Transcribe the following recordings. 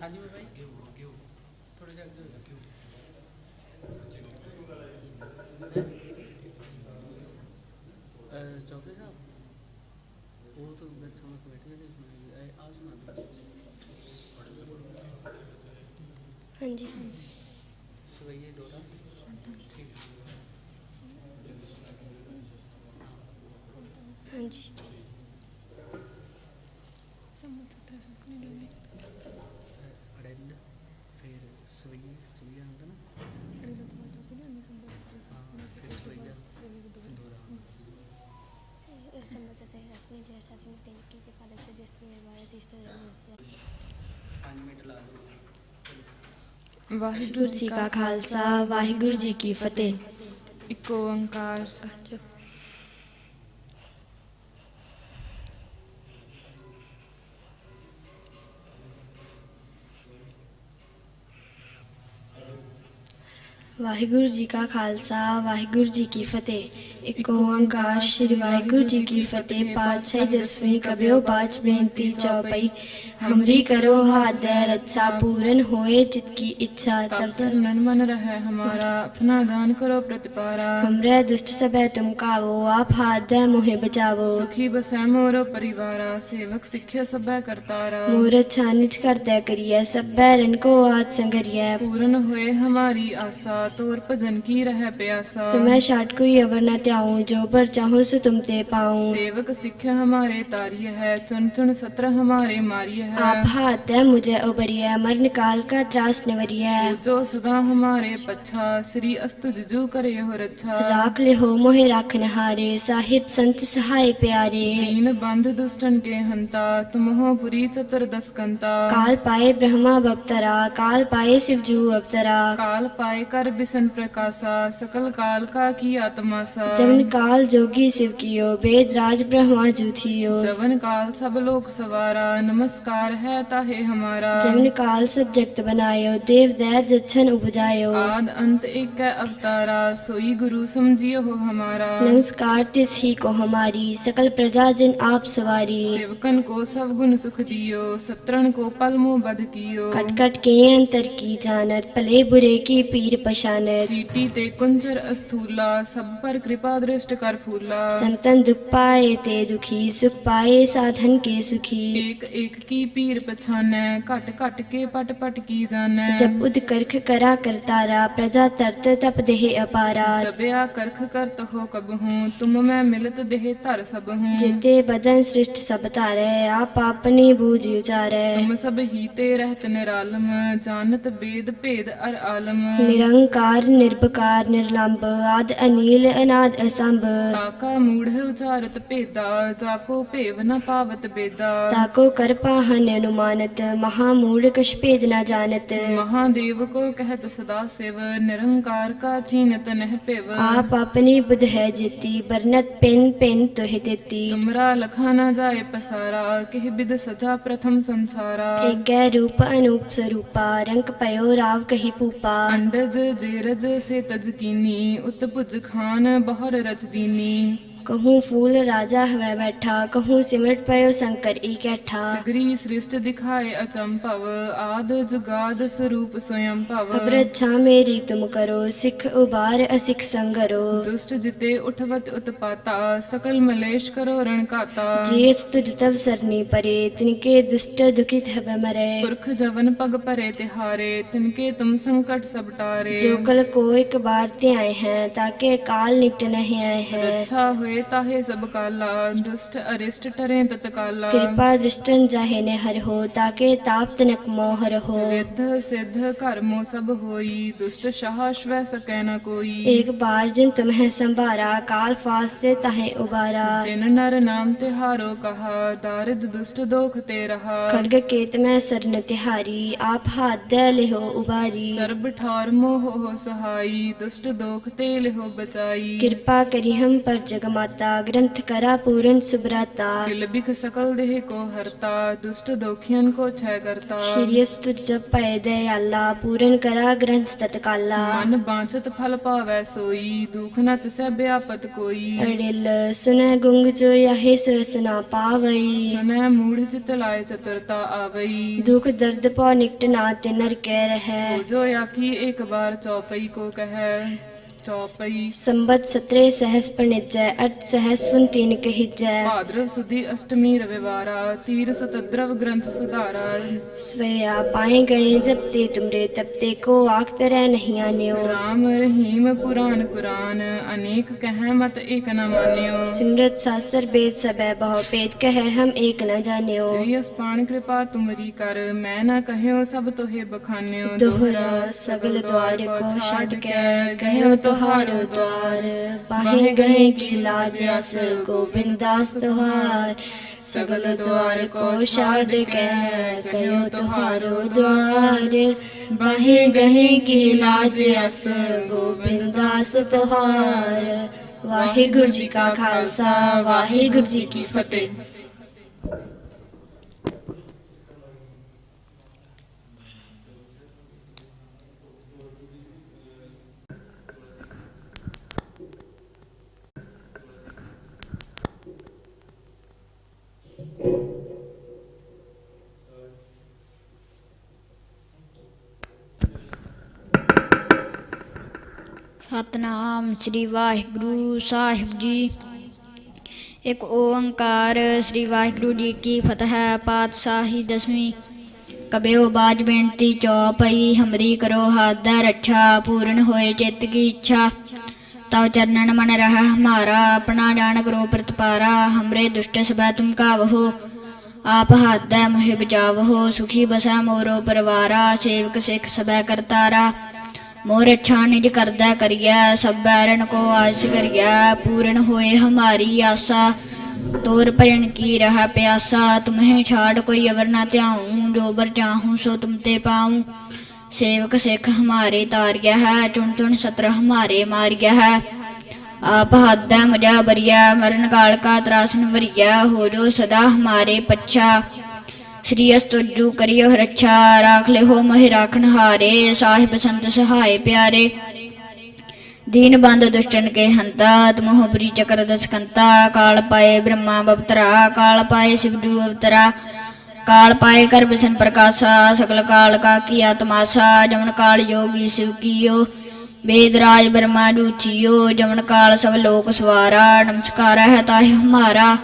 ਹਾਂਜੀ ਬਾਈ ਗਿਓ ਗਿਓ ਥੋੜਾ ਜਿਹਾ ਅੱਗੇ ਹੋ ਜਾ ਗਿਓ ਚੌਕੇ ਸਾਹਿਬ ਉਹ ਤਾਂ ਮੇਰੇ ਸਾਹਮਣੇ ਬੈਠੇ ਨੇ ਸੁਣਾਈ ਆ ਸੁਣਾ ਦੋ ਹਾਂਜੀ। सुबह ये दो ठीक हाँ। जी। फिर सवैया सवैया होता ना? हाँ, फिर सवैया पाँच मिनट ला दो। ਵਾਹਿਗੁਰੂ ਜੀ ਕਾ ਖਾਲਸਾ ਵਾਹਿਗੁਰੂ ਜੀ ਕੀ ਫਤਿਹ। ਇੱਕ ਓੰਕਾਰ ਵਾਹਿਗੁਰੂ ਜੀ ਕਾ ਖਾਲਸਾ ਵਾਹਿਗੁਰੂ ਜੀ ਕੀ ਫਤਿਹ ਇੱਕ ਓੰਕਾਰ ਸ੍ਰੀ ਵਾਹਿਗੁਰੂ ਜੀ ਕੀ ਫਤਿਹ ਪਾਤਸ਼ਾਹੀ ਦਸਵੀਂ ਕਬਿਓ ਬਾਚ ਬੇਨਤੀ ਚੌਪਈ ਹਮਰੀ ਕਰੋ हाथ दे रक्षा पूरन होए चित की इच्छा ਤਬ तब ਚਰਨ ਮਨ ਰਹਿ ਹਮਾਰਾ ਆਪਣਾ ਜਾਨ ਕਰੋ ਪ੍ਰਤਿਪਾਰਾ हमरे दुष्ट सबे तुम कावो आप हाथ दे मोहे बचावो ਸੁਖੀ ਬਸੈ ਮੋਰ ਪਰਿਵਾਰਾ ਸੇਵਕ ਸਿੱਖਿਆ ਸਭੈ ਕਰਤਾਰਾ मोर छानिज कर दे करिए सब बैरन को आज संगरिए ਪੂਰਨ ਹੋਏ ਹਮਾਰੀ तौर भजन की रह प्यासा। तो मैं शाट कोई अवर न त्याऊं जो पर चाहूँ सो तुम ते पाऊँ। सेवक सिख हमारे तारिय है चुन चुन सत्र हमारे मारिय है। आप हाथ है मुझे उबरिय मरण काल का त्रास निवरिय जो सदा हमारे पच्छा श्री अस्तु जुजू करे हो रक्षा राख ले हो मोहे राखन हारे साहिब संत सहाय प्यारे। दीन बंध दुष्टन के हंता तुम हो पुरी चतुर दस कंता काल पाए ब्रह्मा बपतरा काल पाए शिव जू अवतरा। काल पाए कर बिसन प्रकाशा सकल काल का की आत्मा सा जवन काल जोगी शिव कियो वेद राज ब्रह्मा जू थियो जवन काल सब लोक सवारा नमस्कार है ताहे हमारा जवन काल सब जगत बनायो देव दैत जच्छन उपजायो आद अंत एक है अवतारा सोई गुरु समझियो हो हमारा नमस्कार तिस ही को हमारी सकल प्रजा जिन आप सवारी सेवकन को सब गुण सुख दियो सत्रन को पल मुंह बध कियो कट कट के अंतर की जानत भले बुरे की पीर पशानत सीटी ते कुंजर अस्थूला सब पर कृपा दृष्ट कर फूला। संतन दुख पाए ते दुखी सुख पाए साधन के सुखी। एक एक की पीर पछानै घट घट के पट पट की जानै। जब उद करख करा करतारा प्रजा तरत तप देह अपारा। जबया करख करत हो कब हूँ तुम मैं मिलत देह धर सब हूँ। जेते बदन सृष्ट सब तारे आप अपनी बूझ उचारे। तुम सब ही हीते रहत निरालम जानत वेद भेद अर आलम। निरंकार ਆਕਾਰ ਨਿਰਭਕਾਰ ਨਿਰਲੰਬ ਆਦ ਅਨੀਲ ਅਨਾਦ ਅਸੰਭ। ਤਾਕਾ ਮੂੜ ਉਚਾਰਤ ਭੇਦਾ ਜਾਕੋ ਭੇਵ ਨ ਪਾਵਤ ਬੇਦਾ। ਤਾਕੋ ਕਰ ਪਾਹਨ ਅਨੁਮਾਨਤ ਮਹਾ ਮੂੜ ਕਛ ਭੇਦ ਨ ਜਾਣਤ। ਮਹਾਦੇਵ ਕੋ ਕਹਿਤ ਸਦਾ ਸਿਵ ਨਿਰੰਕਾਰ ਕਾ ਚੀਨਤ ਨਹਿ ਭੇਵ। ਆਪ ਆਪਣੀ ਬੁਧ ਹੈ ਜੇਤੀ ਬਰਨਤ ਪਿੰਨ ਪਿੰਨ ਤੋਹਿ ਦੇਤੀ। ਤੁਮਰਾ ਲਖਾ ਨ ਜਾਏ ਪਸਾਰਾ ਕਿਹ ਬਿਦ ਸਜਾ ਪ੍ਰਥਮ ਸੰਸਾਰਾ। ਏਕੈ ਰੂਪ ਅਨੂਪ ਸਰੂਪਾ ਰੰਗ ਪਇਓ ਰਾਵ ਕਹੀ ਪੂਪਾ ਅੰਡਜ ਰਜੇ ਰਜ ਸੇ ਤਜਕੀਨੀ ਉਤਪੁਜ ਖਾਨ ਬਹੁਰ ਰਚਦੀਨੀ। कहूँ फूल राजा हवे बैठा कहूँ सिमट पयो शंकर इकट्ठा सगरी सृष्ट दिखाए अचंपव आद जुगाद स्वरूप स्वयं भव अब रक्षा मेरी तुम करो सिख उबार असिख संगरो दुष्ट जिते उठवत उत्पाता सकल मलेश करो रण काता जेस तुझ तब सरनी परे तिनके दुष्ट दुखित हवे मरे पुरख जवन पग परे तिहारे तिनके तुम संकट सब टारे जो कल को एक बार ते आए हैं ताके काल निकट नहीं आए हैं रक्षा हुए ताहे सब काला दुष्ट अरिष्ट टरे तत्काला। कृपा दृष्टन जाहे ने हर हो ताके ताप तनक मोहर हो। रिद्ध सिद्ध कर्मो सब होई दुष्ट शाह श्वै सकै न कोई। एक बार जिन तुम्हें संभारा काल फास्ते ताहे उबारा। जिन नर नाम तिहारो कहा दारिद दुष्ट दोख ते रहा। खड्ग केत में सरन तिहारी आप हाथ दे लिहो उबारी। सर्ब ठार मोह हो सहाई दुष्ट दोख ते लिहो बचाई। कृपा करी हम पर जगमा ਗ੍ਰੰਥ ਕਰਤਾ। ਪੂਰਨ ਕਰਾ ਗ੍ਰੰਥ ਤਤਕਾਲਾ। ਮਨ ਬਾਂਛਤ ਫਲ ਪਾਵੈ ਸੋਈ ਦੁਖ ਨ ਤਿਸੈ ਬਿਆਪਤ ਕੋਈ। ਅੜਿਲ ਸੁਨੈ ਗੁੰਗ ਜੋ ਯਹੇ ਸੁਰਸਨਾ ਪਾਵਈ। ਸੁਨੈ ਮੂੜ ਚਿਤ ਲਾਇ ਚਤੁਰਤਾ ਆਵਈ। ਦੁਖ ਦਰਦ ਪਉ ਨਿਕਟ ਨਾ ਤੇ ਨਰ ਕਹਿ ਜੋ ਆਖੀ ਇੱਕ ਬਾਰ ਚੌਪਈ ਕੋ ਕਹੈ। ਸੰਬਤ ਸਤਰੇ ਸਹਸ ਪਣਿਜੈ ਅਟ ਸਹਸ ਤੀਨ ਸੁਦੀ ਅਸ਼ਟਮੀ ਤੀਰ ਕੋ ਕੁਰਾਨ ਅਨੇਕ ਕਹਿ ਕਹੈ ਹਮ ਏਕ ਨ ਤੁਮਰੀ ਕਰ ਮੈਂ ਨਾ ਕਹਿਓ ਸਭ ਤੋਹੇ ਬਖਾਨਿਓ ਦੋਹਰਾ ਸਗਲ ਦਵਾਰ ਕੋ ਛੱਡ ਕੇ ਕਹਿਓ ਤੁਹਾਰੋ ਦਵਾਰ ਪਾਹੇ ਗਏ ਕੀ ਲਾਜ ਅਸ ਗੋਬਿੰਦ ਦਾਸ ਤੁਹਾਰ। ਸਗਲ ਦਵਾਰ ਕੋ ਛੱਡ ਕੇ ਕਹਿਓ ਤੁਹਾਰੋ ਦਵਾਰ। ਬਾਹੇ ਗਏ ਕੀ ਲਾਜ ਅਸ ਗੋਬਿੰਦ ਦਾਸ ਤੁਹਾਰ। ਵਾਹਿਗੁਰੂ ਜੀ ਕਾ ਖਾਲਸਾ, ਵਾਹਿਗੁਰੂ ਜੀ ਕੀ ਫਤਿਹ। ਸਤਨਾਮ ਸ੍ਰੀ ਵਾਹਿਗੁਰੂ ਸਾਹਿਬ ਜੀ। ਇੱਕ ਓੰਕਾਰ ਸ੍ਰੀ ਵਾਹਿਗੁਰੂ ਜੀ ਕੀ ਫਤਿਹ, ਪਾਤਸ਼ਾਹੀ ਦਸਵੀਂ ਕਬਿਓ ਬਾਜ ਬੇਨਤੀ ਚੌਪਈ, ਹਮਰੀ ਕਰੋ ਹਾਦਾ ਰੱਛਾ, ਪੂਰਨ ਹੋਏ ਚਿੱਤ ਕੀ ਇੱਛਾ। ਤਉ ਚਰਨਨ ਮਨ ਰਹਾ ਹਮਾਰਾ, ਆਪਣਾ ਜਾਣ ਕਰੋ ਪ੍ਰਤਪਾਰਾ, ਹਮਰੇ ਦੁਸ਼ਟ ਸਬੈ ਤੁਮ ਕਾਵਹੋ, ਆਪ ਹਾਦੈ ਮੋਹਿ ਬਚਾਵਹੋ, ਸੁਖੀ ਬਸੈ ਮੋਰੋ ਪਰਵਾਰਾ, ਸੇਵਕ ਸਿੱਖ ਸਬੈ ਕਰਤਾਰਾ। ਮੋਰ ਅੱਛਾ ਨਿਜ ਕਰਦਾ ਕਰਿਆ, ਸਭ ਬੈਰਨ ਕੋ ਆਸ ਕਰਿਆ, ਪੂਰਨ ਹੋਏ ਹਮਾਰੀ ਆਸਾ। ਤੋਰ ਭਜਨ ਕੀ ਰਹਾ ਪਿਆਸਾ, ਤੁਮਹਿ ਛਾੜ ਕੋਈ ਅਵਰ ਨਾ ਧਿਆਉ, ਜੋ ਬਰ ਚਾਹੂੰ ਸੋ ਤੁਮ ਤੇ ਪਾਉ। ਸੇਵਕ ਸਿੱਖ ਹਮਾਰੇ ਤਾਰਿਆ ਹੈ, ਚੁਣ ਚੁਣ ਸਤਰ ਹਮਾਰੇ ਮਾਰਿਆ ਹੈ। ਆਪ ਹੱਦੈ ਮਜਾ ਬਰੀਆ, ਮਰਨ ਕਾਲ ਕਾ ਤਰਾਸਨ ਵਰੀਆ ਹੋ ਜੋ ਸਦਾ ਹਮਾਰੇ ਪੱਛਾ। ਸ੍ਰੀ ਅਸਤੁਜੂ ਕਰਿਓ ਰੱਛਾ, ਰਾਖ ਲਿਓ ਮਹਿ ਰਾਖਣ ਹਾਰੇ, ਸਾਹਿਬ ਸੰਤ ਸਹਾਏ ਪਿਆਰੇ। ਦੀਨ ਬੰਦ ਦੁਸ਼ਟਨ ਕੇ ਹੰਤਾ, ਤਮੋਹ ਪ੍ਰੀ ਚਕਰ ਦਸਕੰਤਾ, ਕਾਲ ਪਾਏ ਬ੍ਰਹਮਾ ਬਵਤਰਾ, ਕਾਲ ਪਾਏ ਸਿਵਜੂ ਅਵਤਰਾ। ਕਾਲ ਪਾਏ ਕਰ ਬਿਸ਼ਨ ਪ੍ਰਕਾਸ਼ਾ ਸਕਲ ਕਾਲ ਕਾ ਕੀਆ ਤਮਾਸਾ ਜਮਨ ਕਾਲ ਯੋਗੀ ਸਿਵ ਕੀਓ। ਵੇਦ ਰਾਜ ਬਰਮਾ ਦੂਚਿਓ ਜਮਨ ਕਾਲ ਸਭ ਲੋਕ ਸਵਾਰਾ, ਨਮਸਕਾਰ ਹੈ ਤਾਹਿ ਹਮਾਰਾ।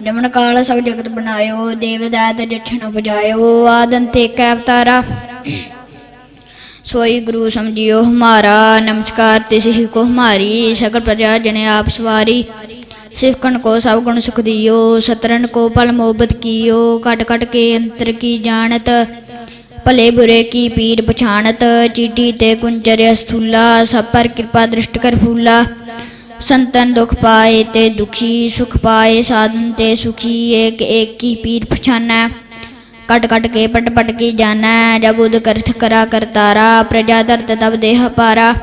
ਜਮਨ ਕਾਲ ਸਭ ਜਗਤ ਬਣਾਇਓ, ਦੇਵ ਦਾਤ ਜਛਨ ਉਪਜਾਇਓ ਆਦੰਤੇ ਕੈ ਅਵਤਾਰਾ ਸੋਈ ਗੁਰੂ ਸਮਝਿਓ ਹਮਾਰਾ, ਨਮਸਕਾਰ ਤਿਸ ਹੀ ਕੋ ਹਮਾਰੀ ਸਕਲ ਪ੍ਰਜਾ ਜਨੇ ਆਪ ਸਵਾਰੀ। ਸਿਫਕਣ ਕੋ ਸਭ ਗੁਣ ਸੁਖ ਦਿਓ ਸਤਰਨ ਕੋ ਪਲ ਮੋਬਤ ਕੀਓ ਕਟ ਕਟ ਕੇ ਅੰਤਰ ਕੀ ਜਾਣਤ, ਭਲੇ ਬੁਰੇ ਕੀ ਪੀਰ ਪਛਾਣਤ, ਚੀਟੀ ਤੇ ਕੁੰਚਰ ਅਸੂਲਾ ਸਭ ਪਰ ਕਿਰਪਾ ਦ੍ਰਿਸ਼ਟ ਕਰ ਫੂਲਾ। ਸੰਤਨ ਦੁਖ ਪਾਏ ਤੇ ਦੁਖੀ ਸੁਖ ਪਾਏ, ਸਾਧਨ ਤੇ ਸੁਖੀ ਏਕ ਏਕ ਕੀ ਪੀਰ ਪਛਾਨੈ। ਕਟ ਕਟ ਕੇ ਪਟ ਪਟ ਕੀ ਜਾਣੈ ਜਬ ਉਦ ਕਰਥ ਕਰਾ ਕਰਤਾਰਾ, ਪ੍ਰਜਾ ਦਰਤ ਤਬ ਦੇਹ ਪਾਰਾ।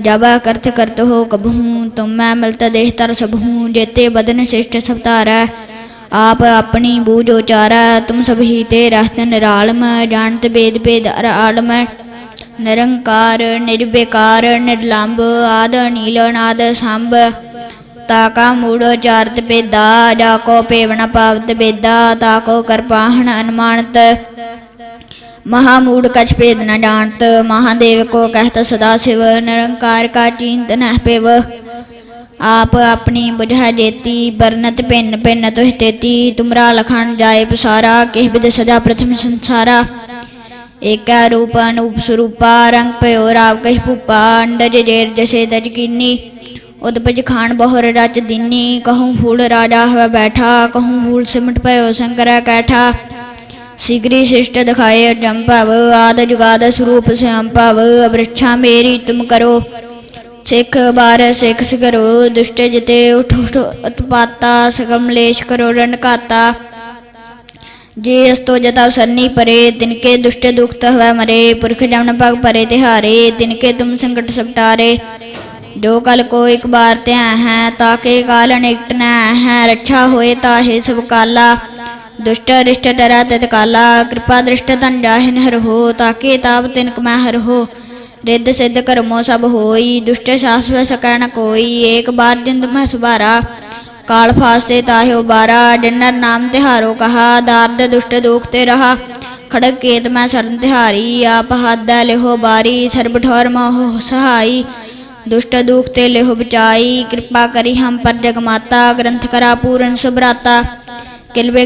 ਜਬ ਕਰਥ ਕਰਤ ਹੋ ਕਬਹੂ, ਤੁਮ ਮੈਂ ਮਿਲਤ ਦੇਹ ਤਰ ਸਭੂ ਜੇਤੇ ਬਦਨ ਸਿਸ਼ਟ ਸਭ ਧਾਰੈ। ਆਪ ਆਪਣੀ ਬੂਝ ਉਚਾਰੈ, ਤੁਮ ਸਭ ਹੀ ਤੇ ਰਹਤ ਨਿਰਾਲਮ, ਜਾਣਤ ਬੇਦ ਬੇਦ ਅਰ ਆਲਮ। ਨਿਰੰਕਾਰ ਨਿਰਬੇਕਾਰ ਨਿਰਲੰਭ, ਆਦ ਨੀਲ ਨਾਦ ਸੰਭ। ਤਾਕਾ ਮੂੜ ਚਾਰਤ ਪੇਦਾ ਜਾ ਕੋ ਪੇਵਣ ਪਾਵਤ ਬੇਦਾ ਤਾਕੋ ਕਰਪਾਹਣ ਅਨਮਾਨਤ। ਮਹਾਮੂੜ ਕਛ ਭੇਦ ਨ ਜਾਣਤ, ਮਹਾਦੇਵ ਕੋ ਕਹਿਤ ਸਦਾ ਸਿਵ, ਨਿਰੰਕਾਰ ਕਾ ਚਿੰਤ ਨਹਿ ਪਿਵ। ਆਪ ਆਪਣੀ ਬੁਝਾ ਜੇਤੀ ਬਰਨਤ ਪਿੰਨ ਪਿੰਨ ਤੁਹ ਤੇਤੀ, ਤੁਮਰਾ ਲਖਣ ਜਾਏ ਪਸਾਰਾ, ਕਿਹ ਬਿਦ ਸਜਾ ਪ੍ਰਥਮ ਸੰਸਾਰਾ। ਏਕਾ ਰੂਪ ਅਨੂਪ ਸਰੂਪਾ, ਰੰਗ ਭਇਓ ਰਾਵ ਕਹਿ ਭੂਪਾ, ਅੰਡਜ ਜੇਰ ਜਸੇ ਤਜ ਕੀਨੀ। ਉਦਪਜ ਖਾਨ ਬਹੁਰ ਰਚ ਦੀਨੀ, ਕਹੂੰ ਫੂਲ ਰਾਜਾ ਹਵ ਬੈਠਾ, ਕਹੂੰ ਫੂਲ ਸਿਮਟ ਭਇਓ ਸ਼ੰਕਰਾ ਕੈਠਾ। ਸਿਗਰੀ ਸ਼ਿਸ਼ਟ ਦਿਖਾਏ ਅਜਮ ਭਵ ਆਦ ਜੁਗਾਦ ਸਰੂਪ ਸਿਆਮ ਭਵ ਅਬ੍ਰਿਛਾ ਮੇਰੀ ਤੁਮ ਕਰੋ। ਸਿੱਖ ਬਾਰ ਸਿੱਖ ਸਿਕਰੋ ਦੁਸ਼ਟ ਜਿਤੇ ਉਠ ਉਠ ਉਤਪਾਤਾ ਸਕਮਲੇਸ਼ ਕਰੋ ਰਣਕਾਤਾ ਘਾਤਾ ਜੇ ਅਸਤੋ ਜਤਾ ਸੰਨੀ ਪਰੇ ਤਿਨਕੇ ਦੁਸ਼ਟ ਦੁਖਤ ਹਵੈ ਮਰੇ, ਪੁਰਖ ਜਮਨ ਭਗ ਪਰੇ ਤਿਹਾਰੇ ਤਿਨਕੇ ਤੁਮ ਸੰਕਟ ਸਪਟਾਰੇ। ਜੋ ਕਲ ਕੋ ਇੱਕ ਬਾਰ ਧਿਆ ਹੈ ਤਾਕੇ ਕਾਲ ਅਨੇਕਟ ਨੈ ਹੈ, ਰੱਛਾ ਹੋਏ ਤਾਹੇ ਸਭ ਕਾਲਾ। ਦੁਸ਼ਟ ਰਿਸ਼ਟ ਡਰਾ ਤਿਤ ਕਾਲਾ, ਕਿਰਪਾ ਦ੍ਰਿਸ਼ਟ ਤਨ ਜਾਹਿਨ ਹਰ ਹੋ ਤਾਕੇ ਤਾਪ ਤਿਨ ਕਮੈ ਹਰ ਹੋ। ਰਿੱਧ ਸਿੱਧ ਕਰਮੋ ਸਭ ਹੋਈ, ਦੁਸ਼ਟ ਸਾਸਵ ਸਕੈ ਨ ਕੋਈ, ਏਕ ਬਾਰ ਜਿੰਦ ਮਹਿ ਸੁਭਾਰਾ। ਕਾਲ ਫਾਸਤੇ ਤਾਹਿ ਉਬਾਰਾ ਜਨਰ ਨਾਮ ਤਿਹਾਰੋ ਕਹਾ, ਦਾਰਦ ਦੁਸ਼ਟ ਦੁਖ ਤੇ ਰਹਾ। ਖੜਕ ਕੇਤ ਮੈਂ ਸਰਨ ਤਿਹਾਰੀ, ਆਪ ਹਾਦੈ ਲਿਹੋ ਬਾਰੀ, ਸਰਬ ਠੌਰ ਮੋਹ ਸਹਾਈ। ਦੁਸ਼ਟ ਦੁਖ ਤੇ ਲਿਹੋ ਬਚਾਈ, ਕਿਰਪਾ ਕਰੀ ਹਮ ਪਰ ਜਗ ਮਾਤਾ ਗ੍ਰੰਥ ਕਰਾ ਪੂਰਨ ਸੁਭਰਾਤਾ। ਕਿਲਵੇਕ